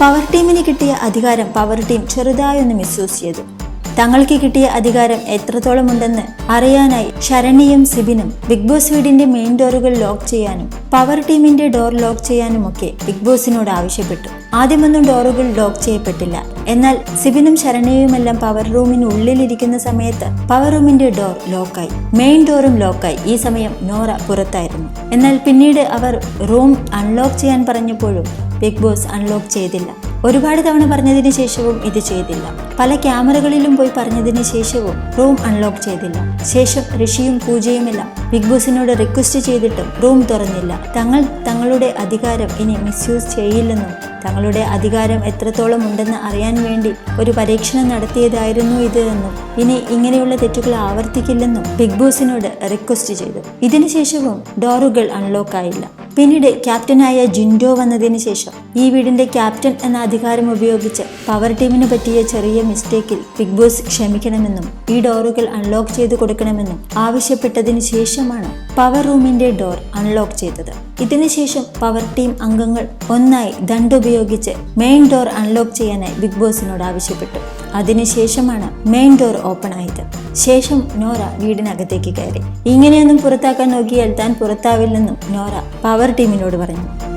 Power ടീമിന് കിട്ടിയ അധികാരം പവർ ടീം ചെറുതായൊന്ന് മിസ്യൂസ് ചെയ്തു. തങ്ങൾക്ക് കിട്ടിയ അധികാരം എത്രത്തോളം ഉണ്ടെന്ന് അറിയാനായി ശരണിയും സിബിനും ബിഗ് ബോസ് വീടിന്റെ മെയിൻ ഡോറുകൾ ലോക്ക് ചെയ്യാനും പവർ ടീമിന്റെ ഡോർ ലോക്ക് ചെയ്യാനുമൊക്കെ ബിഗ് ബോസിനോട് ആവശ്യപ്പെട്ടു. ആദ്യമൊന്നും ഡോറുകൾ ലോക്ക് ചെയ്യപ്പെട്ടില്ല. എന്നാൽ സിബിനും ശരണ്യയുമെല്ലാം പവർ റൂമിന് ഉള്ളിലിരിക്കുന്ന സമയത്ത് പവർ റൂമിന്റെ ഡോർ ലോക്കായി. മെയിൻ ഡോറും ലോക്കായി. ഈ സമയം നോറ പുറത്തായിരുന്നു. എന്നാൽ പിന്നീട് അവർ റൂം അൺലോക്ക് ചെയ്യാൻ പറഞ്ഞപ്പോഴും ബിഗ് ബോസ് അൺലോക്ക് ചെയ്തില്ല. ഒരുപാട് തവണ പറഞ്ഞതിന് ശേഷവും ഇത് ചെയ്തില്ല. പല ക്യാമറകളിലും പോയി പറഞ്ഞതിന് ശേഷവും റൂം അൺലോക്ക് ചെയ്തില്ല. ശേഷം ഋഷിയും പൂജയുമെല്ലാം ബിഗ് ബോസിനോട് റിക്വസ്റ്റ് ചെയ്തിട്ടും റൂം തുറന്നില്ല. തങ്ങൾ തങ്ങളുടെ അധികാരം ഇനി മിസ്യൂസ് ചെയ്യില്ലെന്നും തങ്ങളുടെ അധികാരം എത്രത്തോളം ഉണ്ടെന്ന് അറിയാൻ വേണ്ടി ഒരു പരീക്ഷണം നടത്തിയതായിരുന്നു ഇത് എന്നും ഇനി ഇങ്ങനെയുള്ള തെറ്റുകൾ ആവർത്തിക്കില്ലെന്നും ബിഗ് ബോസിനോട് റിക്വസ്റ്റ് ചെയ്തു. ഇതിനുശേഷവും ഡോറുകൾ അൺലോക്ക് ആയില്ല. പിന്നീട് ക്യാപ്റ്റനായ ജിൻഡോ വന്നതിന് ശേഷം ഈ വീടിന്റെ ക്യാപ്റ്റൻ എന്ന അധികാരം ഉപയോഗിച്ച് പവർ ടീമിന് പറ്റിയ ചെറിയ മിസ്റ്റേക്കിൽ ബിഗ് ബോസ് ക്ഷമിക്കണമെന്നും ഈ ഡോറുകൾ അൺലോക്ക് ചെയ്ത് കൊടുക്കണമെന്നും ആവശ്യപ്പെട്ടതിന് ശേഷമാണ് പവർ റൂമിന്റെ ഡോർ അൺലോക്ക് ചെയ്തത്. ഇതിനുശേഷം പവർ ടീം അംഗങ്ങൾ ഒന്നായി ദണ്ടുപയോഗിച്ച് മെയിൻ ഡോർ അൺലോക്ക് ചെയ്യാനായി ബിഗ് ബോസിനോട് ആവശ്യപ്പെട്ടു. അതിനുശേഷമാണ് മെയിൻ ഡോർ ഓപ്പൺ ആയത്. ശേഷം നോറ വീടിനകത്തേക്ക് കയറി. ഇങ്ങനെയൊന്നും പുറത്താക്കാൻ നോക്കിയാൽ താൻ പുറത്താവില്ലെന്നും നോറ പവർ ടീമിനോട് പറഞ്ഞു.